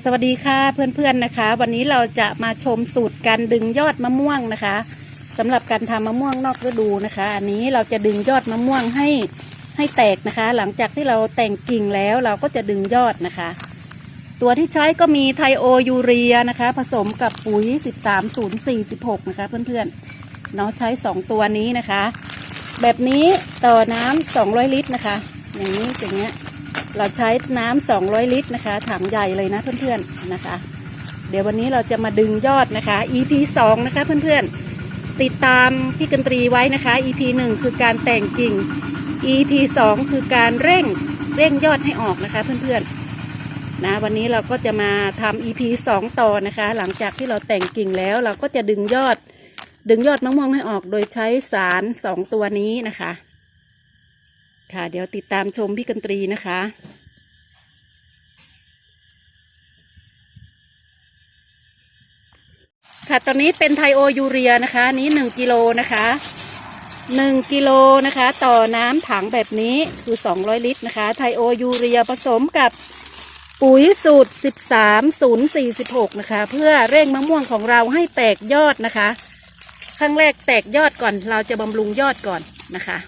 สวัสดีค่ะเพื่อนๆนะคะ วันนี้เราจะมาชมสูตรการดึงยอดมะม่วงนะคะสำหรับการทำมะม่วงนอกฤดูนะคะ อันนี้เราจะดึงยอดมะม่วงให้ให้แตกนะคะ หลังจากที่เราแต่งกิ่งแล้วเราก็จะดึงยอดนะคะ ตัวที่ใช้ก็มีไทโอยูเรียนะคะ ผสมกับปุ๋ย 13046นะคะ เพื่อนๆเนาะใช้ 2 ตัวนี้นะคะ แบบนี้ต่อน้ำ200 ลิตรนะคะ อย่างนี้อย่างเงี้ย เราใช้น้ำ200 ลิตรนะคะ ถังใหญ่เลยนะเพื่อนๆนะคะ เดี๋ยววันนี้เราจะมาดึงยอดนะคะ EP 2 นะคะเพื่อนๆ ติดตามพี่กันตรีไว้นะคะ EP 1 คือการแต่งกิ่ง EP 2 คือการเร่งเร่งยอดให้ออกนะคะเพื่อนๆนะวันนี้เราก็จะมาทำ EP 2 ต่อนะคะ หลังจากที่เราแต่งกิ่งแล้วเราก็จะดึงยอด ดึงยอดมะม่วงให้ออกโดยใช้สาร 2 ตัวนี้นะคะ ค่ะเดี๋ยวติดตามชมพี่กันตรีนะคะค่ะตอนนี้เป็นไทโอยูเรียนะคะ นี้หนึ่งกิโลนะคะหนึ่งกิโลนะคะ ต่อน้ำถังแบบนี้คือสองร้อยลิตรนะคะ ไทโอยูเรียผสมกับปุ๋ยสูตรสิบสามศูนย์สี่สิบหกนะคะ เพื่อเร่งมะม่วงของเราให้แตกยอดนะคะ ครั้งแรกแตกยอดก่อน เราจะบำรุงยอดก่อนนะคะ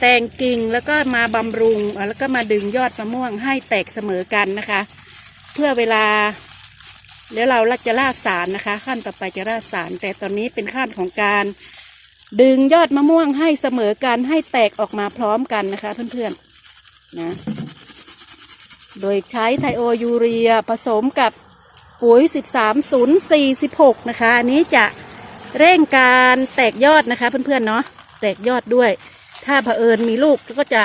แต่งกิ่งแล้วก็มาบำรุงแล้วก็มาดึงยอดมะม่วงให้แตกเสมอกันนะคะ เพื่อเวลาเดี๋ยวเราจะราดสารนะคะ ขั้นต่อไปจะราดสาร แต่ตอนนี้เป็นขั้นของการดึงยอดมะม่วงให้เสมอกันให้แตกออกมาพร้อมกันนะคะ เพื่อนๆนะโดยใช้ไทโอยูเรียผสมกับปุ๋ย 13046 นะคะ อันนี้จะเร่งการแตกยอดนะคะเพื่อนๆเนาะแตกยอดด้วย ถ้าเผอิญมีลูกก็จะ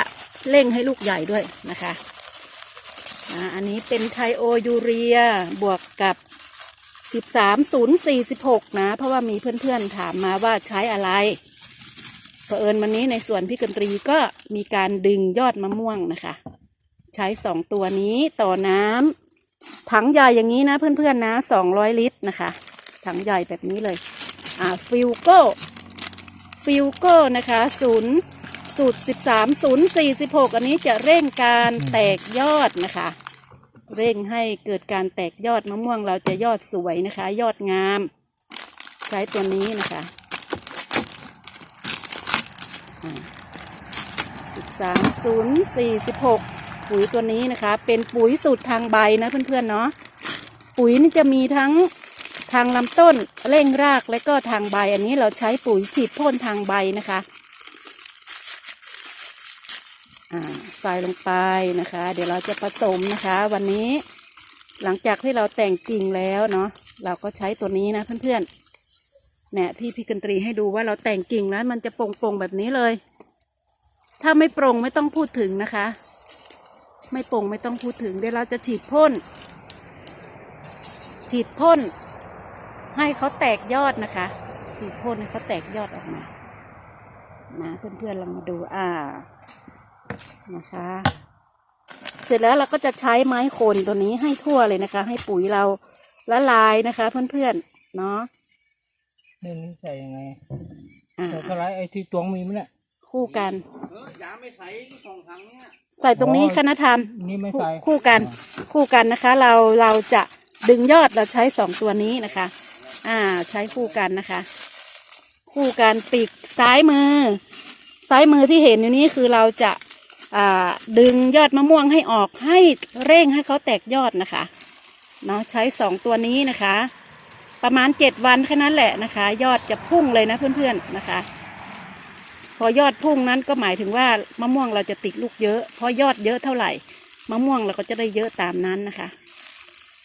เร่งให้ลูกใหญ่ด้วยนะคะอันนี้เป็นไทโอยูเรียบวกกับ 13046 นะ เพราะว่ามีเพื่อนๆถามมาว่าใช้อะไรเผอิญวันนี้ในส่วนพี่กันตรีก็มีการดึงยอดมะม่วงนะคะ ใช้สองตัวนี้ต่อน้ำถังใหญ่อย่างนี้นะเพื่อนๆนะ 200 ลิตรนะคะ ถังใหญ่แบบนี้เลย อ่าฟิลโก้ฟิลโก้นะคะศูนย์ สูตร 13 0 46 อันนี้จะเร่งการแตกยอดนะคะ เร่งให้เกิดการแตกยอดมะม่วงเราจะยอดสวยนะคะ ยอดงาม ใช้ตัวนี้นะคะสิบสามศูนย์สี่สิบหกปุ๋ยตัวนี้นะคะ เป็นปุ๋ยสูตรทางใบนะเพื่อนๆเนาะปุ๋ยนี่จะมีทั้งทางลำต้นเร่งรากและก็ทางใบ อันนี้เราใช้ปุ๋ยฉีดพ่นทางใบนะคะ ใส่ลงไปนะคะ เดี๋ยวเราจะผสมนะคะ วันนี้หลังจากที่เราแต่งกิ่งแล้วเนาะเราก็ใช้ตัวนี้นะเพื่อนๆเนี่ยที่พี่กันตรีให้ดูว่าเราแต่งกิ่งแล้วมันจะโปร่งๆแบบนี้เลย ถ้าไม่โปร่งไม่ต้องพูดถึงนะคะ ไม่โปร่งไม่ต้องพูดถึงเดี๋ยวเราจะฉีดพ่น ฉีดพ่น ให้เขาแตกยอดนะคะ ฉีดพ่นให้เขาแตกยอดออกมานะเพื่อนๆลองมาดูอ่า นะคะ เสร็จแล้วเราก็จะใช้ไม้โคนตัวนี้ให้ทั่วเลยนะคะ ให้ปุ๋ยเราละลายนะคะ เพื่อนๆเนาะนี่นี่ใส่ยังไงอ่าใส่กระไรไอ้ที่ตวงมีมั้ยเนี่ยคู่กันเออยาไม่ใส่สองถังเนี่ยใส่ตรงนี้อ๋อคณะธรรมนี่ไม่คู่ใส่คู่กันคู่กันนะคะ เราเราจะดึงยอดเราใช้สองตัวนี้นะคะ อ่าใช้คู่กันนะคะ คู่กันปีกซ้ายมือ ซ้ายมือที่เห็นอยู่นี้คือเราจะอ่า ดึงยอดมะม่วงให้ออกให้เร่งให้เขาแตกยอดนะคะเนาะใช้สองตัวนี้นะคะ ประมาณเจ็ดวันแค่นั้นแหละนะคะ ยอดจะพุ่งเลยนะเพื่อนๆนะคะ พอยอดพุ่งนั้นก็หมายถึงว่ามะม่วงเราจะติดลูกเยอะพราะยอดเยอะเท่าไหร่ มะม่วงเราก็จะได้เยอะตามนั้นนะคะ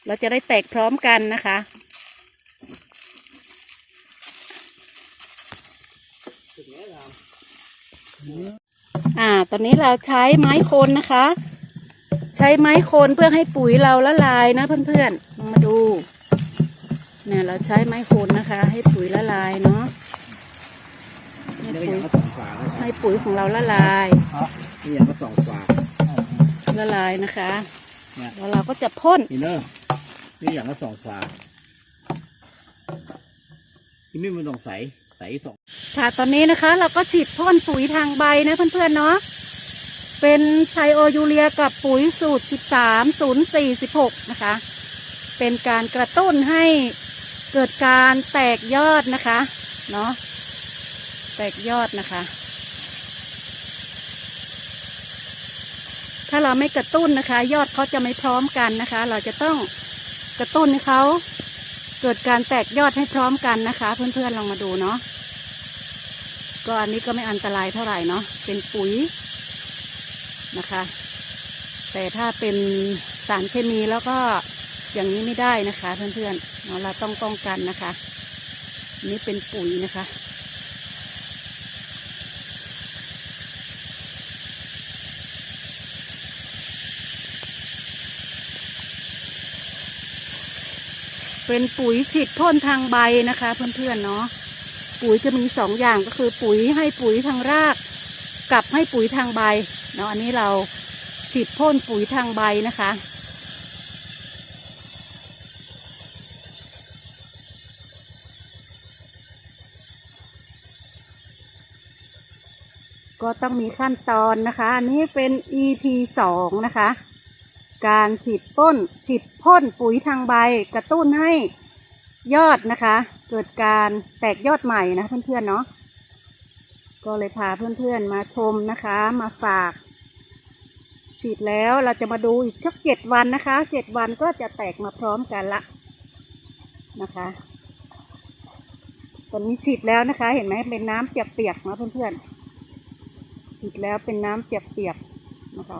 เราจะได้แตกพร้อมกันนะคะ อ่า ตอนนี้เราใช้ไม้โคนนะคะ ใช้ไม้โคนเพื่อให้ปุ๋ยเราละลายนะเพื่อนๆ มาดู เนี่ยเราใช้ไม้โคนนะคะ ให้ปุ๋ยละลายเนาะให้เดี๋ยวปุ๋อยย่างละสองฝาแล้วให้ปุ๋ยของเราละลายนี่อย่างละสองฝาละลายนะคะเนี่ยแล้วเราก็จะพ่นนี่เนอะนี่อย่างละสองฝาที่ไม่มันต้องใส ใสสองค่ะตอนนี้นะคะ เราก็ฉีดพ่นปุ๋ยทางใบนะเพื่อนๆเนาะเป็นไทโอยูเรียกับปุ๋ยสูตร 13 04 16 นะคะ เป็นการกระตุ้นให้เกิดการแตกยอดนะคะเนาะแตกยอดนะคะ ถ้าเราไม่กระตุ้นนะคะ ยอดเขาจะไม่พร้อมกันนะคะ เราจะต้องกระตุ้นให้เขา เกิดการแตกยอดให้พร้อมกันนะคะ เพื่อนๆลองมาดูเนาะก็อันนี้ก็ไม่อันตรายเท่าไหร่เนาะเป็นปุ๋ยนะคะ แต่ถ้าเป็นสารเคมีแล้วก็อย่างนี้ไม่ได้นะคะ เพื่อนๆเนาะเราต้องป้องกันนะคะ นี่เป็นปุ๋ยนะคะ เป็นปุ๋ยฉีดพ่นทางใบนะคะ เพื่อนๆเนาะปุ๋ยจะมีสองอย่างก็คือปุ๋ยให้ปุ๋ยทางรากกับให้ปุ๋ยทางใบเนาะอันนี้เราฉีดพ่นปุ๋ยทางใบนะคะ ก็ต้องมีขั้นตอนนะคะ อันนี้เป็น EP สองนะคะ การฉีดพ่นฉีดพ่นปุ๋ยทางใบกระตุ้นให้ยอดนะคะ เกิดการแตกยอดใหม่นะเพื่อนๆเนาะก็เลยพาเพื่อนๆมาชมนะคะ มาฝาก ฉีดแล้วเราจะมาดูอีกสักเจ็ดวันนะคะเจ็ดวันก็จะแตกมาพร้อมกันละนะคะตอนนี้ฉีดแล้วนะคะ เห็นไหมเป็นน้ำเปียกๆนะเพื่อนๆฉีดแล้วเป็นน้ำเปียกๆนะคะ